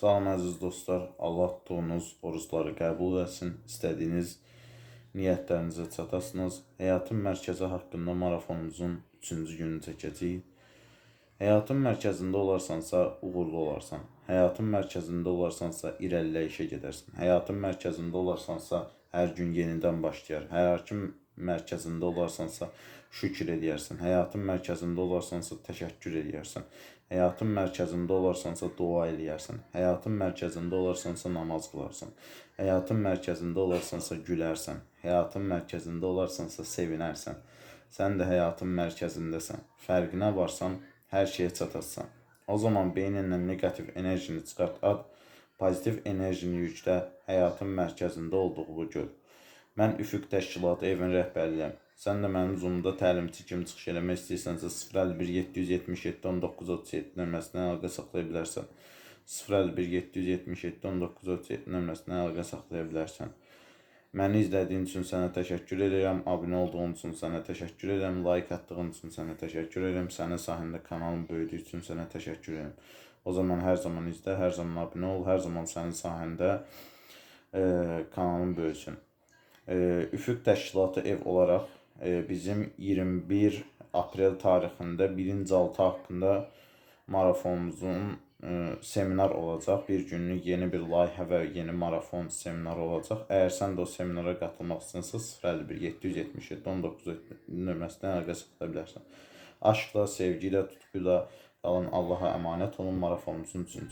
Salam əziz dostlar. Allah tutduğunuz orucları qəbul etsin. İstədiyiniz niyyətlərinizə çatasınız. Həyatın mərkəzi haqqında marafonumuzun 3-cü gününü çəkəcəyik. Həyatın mərkəzində olarsansa uğurlu olarsan. Həyatın mərkəzində olarsansa irəliləyişə gedərsən. Həyatın mərkəzində olarsansa hər gün yenidən başlayar. Həyatın mərkəzində olarsansa şükür edərsən. Həyatın mərkəzində olarsansa təşəkkür edərsən. Həyatın mərkəzində olarsansa dua eləyərsən. Həyatın mərkəzində olarsansa namaz qılarsan. Həyatın mərkəzində olarsansa gülərsən. Həyatın mərkəzində olarsansa sevinərsən. Sən də həyatın mərkəzindəsən. Fərqinə varsan, hər şeyə çatasan. O zaman beyninlə neqativ enerjini çıxart, at, pozitiv enerjini yüklə, həyatın mərkəzində olduğunu gör. Mən Üfüq Təşkilatı evin rəhbəriyəm. Sən də mənim Zoom-da təlimçi kimi çıxış eləmək istəyirsənsə 051 777 1937 nömrəsindən əlaqə saxlaya bilərsən. 051 777 1937 nömrəsindən əlaqə saxlaya bilərsən. Məni izlədiyin üçün sənə təşəkkür edirəm. Abunə olduğun üçün sənə təşəkkür edirəm. Like atdığın üçün sənə təşəkkür edirəm. Sənin sayəndə kanalım böyüdüyü üçün sənə təşəkkür edirəm. O zaman hər zaman izlə, hər zaman abunə ol, hər zaman sənin sayəndə e, kanalım böyüsün. Üfüq Təşkilatı ev olaraq e, bizim 21 aprel tarixində 1-ci altı haqqında marafonumuzun e, seminar olacaq. Bir günlük yeni bir layihə və yeni marafon seminarı olacaq. Əgər sən də o seminara qatılmaq istəyirsən 051 777 19 nömrəsindən əlaqə saxlaya bilərsən. Aşkla, sevgi ilə, tutquyla qalın. Allaha əmanət olun. Marafonumuzun 3-cü